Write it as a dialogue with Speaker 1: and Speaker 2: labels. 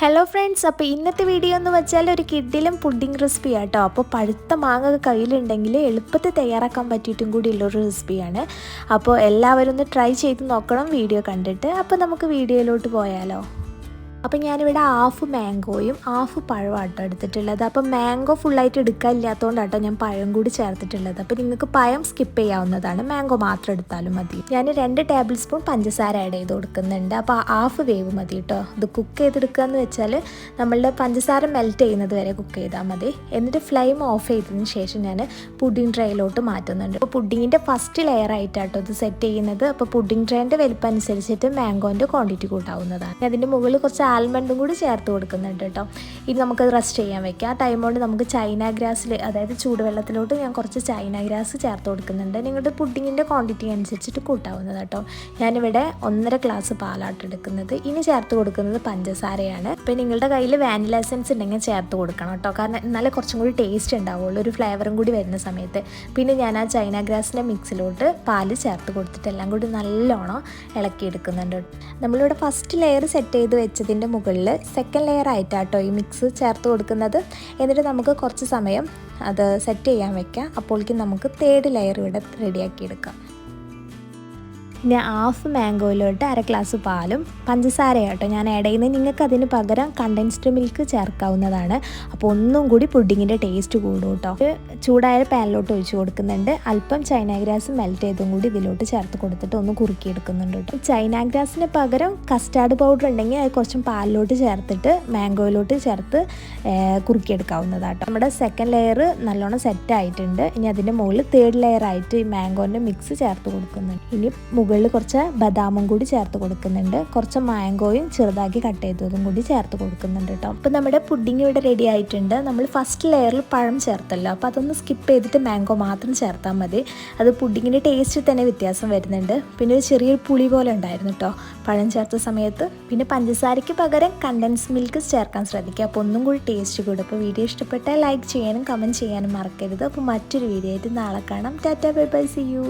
Speaker 1: Hello friends അപ്പോൾ ഇന്നത്തെ video എന്ന് വെച്ചാൽ ഒരു കിഡിലും പുഡിംഗ് റെസിപ്പി ആട്ടോ. അപ്പോൾ പഴുത്ത മാങ്ങ കയ്യിലുണ്ടെങ്കിൽ എളുപ്പത്തിൽ തയ്യാറാക്കാൻ പറ്റിയിട്ടും കൂടിയുള്ളൊരു റെസിപ്പിയാണ് അപ്പോൾ എല്ലാവരും ഒന്ന് ട്രൈ ചെയ്ത് നോക്കണം വീഡിയോ കണ്ടിട്ട്. അപ്പോൾ നമുക്ക് വീഡിയോയിലോട്ട് പോയാലോ. അപ്പം ഞാനിവിടെ ഹാഫ് മാംഗോയും ഹാഫ് പഴവും ആട്ടോ എടുത്തിട്ടുള്ളത്. അപ്പം മാംഗോ ഫുള്ളായിട്ട് എടുക്കാനില്ലാത്തതുകൊണ്ടാട്ടോ ഞാൻ പഴം കൂടി ചേർത്തിട്ടുള്ളത്. അപ്പം നിങ്ങൾക്ക് പഴം സ്കിപ്പ് ചെയ്യാവുന്നതാണ്. മാംഗോ മാത്രം എടുത്താലും മതി. ഞാൻ രണ്ട് ടേബിൾ സ്പൂൺ പഞ്ചസാര ആഡ് ചെയ്ത് കൊടുക്കുന്നുണ്ട്. അപ്പോൾ ഹാഫ് വേവ് മതി കേട്ടോ ഇത് കുക്ക് ചെയ്തെടുക്കുക എന്ന് വെച്ചാൽ നമ്മളുടെ പഞ്ചസാര മെൽറ്റ് ചെയ്യുന്നത് വരെ കുക്ക് ചെയ്താൽ മതി. എന്നിട്ട് ഫ്ലെയിം ഓഫ് ചെയ്തതിന് ശേഷം ഞാൻ പുഡിംഗ് ട്രേയിലോട്ട് മാറ്റുന്നുണ്ട്. അപ്പോൾ പുഡിങ്ങിന്റെ ഫസ്റ്റ് ലെയർ ആയിട്ടാട്ടോ ഇത് സെറ്റ് ചെയ്യുന്നത്. അപ്പോൾ പുഡിംഗ് ട്രേന്റെ വലിപ്പം അനുസരിച്ചിട്ട് മാംഗോന്റെ ക്വാണ്ടിറ്റി കൂട്ടാവുന്നതാണ്. അതിന്റെ മുകളിൽ കുറച്ച് ആൽമണ്ടും കൂടി ചേർത്ത് കൊടുക്കുന്നുണ്ട് കേട്ടോ. ഇനി നമുക്കത് റെസ്റ്റ് ചെയ്യാൻ വെക്കാം. ആ ടൈം കൊണ്ട് നമുക്ക് ചൈന ഗ്രാസിൽ അതായത് ചൂടുവെള്ളത്തിലോട്ട് ഞാൻ കുറച്ച് ചൈന ഗ്രാസ് ചേർത്ത് കൊടുക്കുന്നുണ്ട്. നിങ്ങളുടെ പുഡിങ്ങിന്റെ ക്വാണ്ടിറ്റി അനുസരിച്ചിട്ട് കൂട്ടാവുന്നത് കേട്ടോ. ഞാനിവിടെ ഒന്നര ഗ്ലാസ് പാലാട്ട് എടുക്കുന്നത്. ഇനി ചേർത്ത് കൊടുക്കുന്നത് പഞ്ചസാരയാണ്. ഇപ്പം നിങ്ങളുടെ കയ്യിൽ വാനില എസൻസ് ഉണ്ടെങ്കിൽ ചേർത്ത് കൊടുക്കണം കേട്ടോ. കാരണം എന്നാലേ കുറച്ചും കൂടി ടേസ്റ്റ് ഉണ്ടാവുള്ളൂ. ഒരു ഫ്ലേവറും കൂടി വരുന്ന സമയത്ത്. പിന്നെ ഞാൻ ആ ചൈന ഗ്രാസിന്റെ മിക്സിലോട്ട് പാൽ ചേർത്ത് കൊടുത്തിട്ട് എല്ലാം കൂടി നല്ലോണം ഇളക്കിയെടുക്കുന്നുണ്ട് നമ്മളിവിടെ ഫസ്റ്റ് ലെയർ സെറ്റ് ചെയ്ത് വെച്ചതിന്റെ മുകളിൽ സെക്കൻഡ് ലെയർ ആയിട്ടാട്ടോ ഈ മിക്സ് ചേർത്ത് കൊടുക്കുന്നത്. എന്നിട്ട് നമുക്ക് കുറച്ച് സമയം അത് സെറ്റ് ചെയ്യാൻ വെക്കാം. അപ്പോഴേക്കും നമുക്ക് തേർഡ് ലെയർ ഇവിടെ റെഡിയാക്കി എടുക്കാം. ഇനി ഹാഫ് മാംഗോയിലോട്ട് അര ഗ്ലാസ് പാലും പഞ്ചസാര കേട്ടോ ഞാൻ ആഡ് ചെയ്യുന്നത് നിങ്ങൾക്ക് അതിന് പകരം കണ്ടൻസ്ഡ് മിൽക്ക് ചേർക്കാവുന്നതാണ്. അപ്പോൾ ഒന്നും കൂടി പുഡിങ്ങിന്റെ ടേസ്റ്റ് കൂടും കേട്ടോ ചൂടായ പാനിലോട്ട് ഒഴിച്ച് കൊടുക്കുന്നുണ്ട്. അല്പം ചൈന ഗ്രാസ് മെൽറ്റ് ചെയ്തും കൂടി ഇതിലോട്ട് ചേർത്ത് കൊടുത്തിട്ട് ഒന്ന് കുറുക്കിയെടുക്കുന്നുണ്ട് കേട്ടോ ചൈന ഗ്രാസിന് പകരം കസ്റ്റാർഡ് പൗഡർ ഉണ്ടെങ്കിൽ അത് കുറച്ചും പാലിലോട്ട് ചേർത്തിട്ട് മാംഗോയിലോട്ട് ചേർത്ത് കുറുക്കിയെടുക്കാവുന്നതാട്ടോ നമ്മുടെ സെക്കൻഡ് ലെയർ നല്ലോണം സെറ്റ് ആയിട്ടുണ്ട്. ഇനി അതിന്റെ മുകളിൽ തേർഡ് ലെയർ ആയിട്ട് ഈ മാംഗോന്റെ മിക്സ് ചേർത്ത് കൊടുക്കുന്നുണ്ട്. ഇനി മുകളിൽ കുറച്ച് ബദാമും കൂടി ചേർത്ത് കൊടുക്കുന്നുണ്ട്. കുറച്ച് മാംഗോയും ചെറുതാക്കി കട്ട് ചെയ്തതും കൂടി ചേർത്ത് കൊടുക്കുന്നുണ്ട് കേട്ടോ. അപ്പോൾ നമ്മുടെ പുഡിംഗ് ഇവിടെ റെഡി ആയിട്ടുണ്ട്. നമ്മൾ ഫസ്റ്റ് ലെയറിൽ പഴം ചേർത്തല്ലോ. അപ്പോൾ അതൊന്ന് സ്കിപ്പ് ചെയ്തിട്ട് മാംഗോ മാത്രം ചേർത്താൽ മതി. അത് പുഡിങ്ങിന്റെ ടേസ്റ്റിൽ തന്നെ വ്യത്യാസം വരുന്നുണ്ട്. പിന്നെ ഒരു ചെറിയൊരു പുളി പോലെ ഉണ്ടായിരുന്നു കേട്ടോ. പഴം ചേർത്ത സമയത്ത്. പിന്നെ പഞ്ചസാരയ്ക്ക് പകരം കണ്ടൻസ് മിൽക്ക് ചേർക്കാൻ ശ്രദ്ധിക്കുക. അപ്പോൾ ഒന്നും കൂടി ടേസ്റ്റ് കൂടും. അപ്പോൾ വീഡിയോ ഇഷ്ടപ്പെട്ടാൽ ലൈക്ക് ചെയ്യാനും കമന്റ് ചെയ്യാനും മറക്കരുത്. അപ്പോൾ മറ്റൊരു വീഡിയോ ആയിട്ട് നാളെ കാണാം. Tata bye bye see you